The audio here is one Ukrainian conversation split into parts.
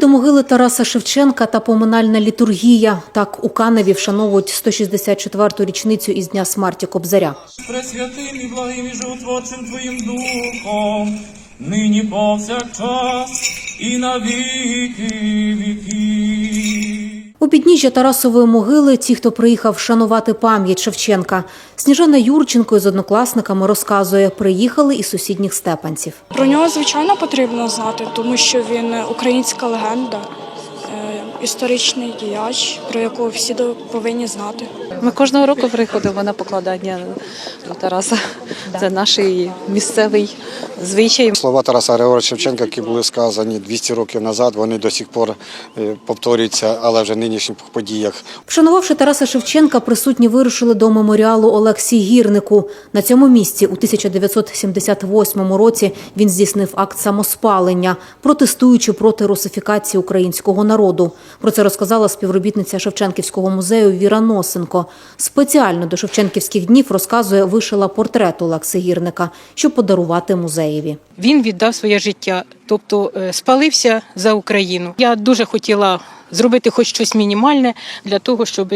до могили Тараса Шевченка та поминальна літургія. Так у Каневі вшановують 164-ту річницю із дня смерті Кобзаря. Пресвятим і благим і животворчим Твоїм Духом, нині повсякчас і на віки віків. Підніжжя Тарасової могили ті, хто приїхав шанувати пам'ять Шевченка. Сніжана Юрченко із однокласниками розказує, приїхали із сусідніх степанців. Про нього звичайно потрібно знати, тому що він українська легенда, історичний діяч, про якого всі до- повинні знати. Ми кожного року приходимо на покладання до Тараса. Це наш місцевий звичай. Слова Тараса Григоровича Шевченка, які були сказані 200 років назад, вони до сих пор е, повторюються, але вже в нинішніх подіях. Вшанувавши Тараса Шевченка, присутні вирушили до меморіалу Олексій Гірнику. На цьому місці у 1978 році він здійснив акт самоспалення, протестуючи проти русифікації українського народу. Про це розказала співробітниця Шевченківського музею Віра Носенко. Спеціально до Шевченківських днів розказує вишила портрет Олекси Гірника, щоб подарувати музеєві. Він віддав своє життя, тобто е, спалився за Україну. Я дуже хотіла зробити хоч щось мінімальне для того, щоб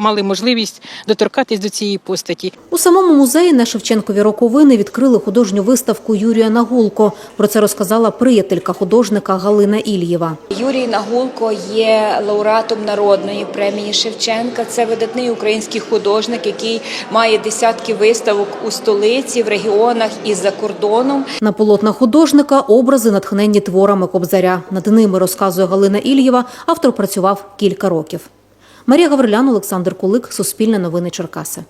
мали можливість доторкатись до цієї постаті. У самому музеї на Шевченкові роковини відкрили художню виставку Юрія Нагулко. Про це розказала приятелька художника Галина Ільєва. Юрій Нагулко є лауреатом народної премії Шевченка. Це видатний український художник, який має десятки виставок у столиці, в регіонах і за кордоном. На полотнах художника образи натхненні творами Кобзаря. Над ними розказує Галина Ільєва. Автор працював кілька років. Марія Гаврилян, Олександр Кулик, Суспільне новини Черкаси.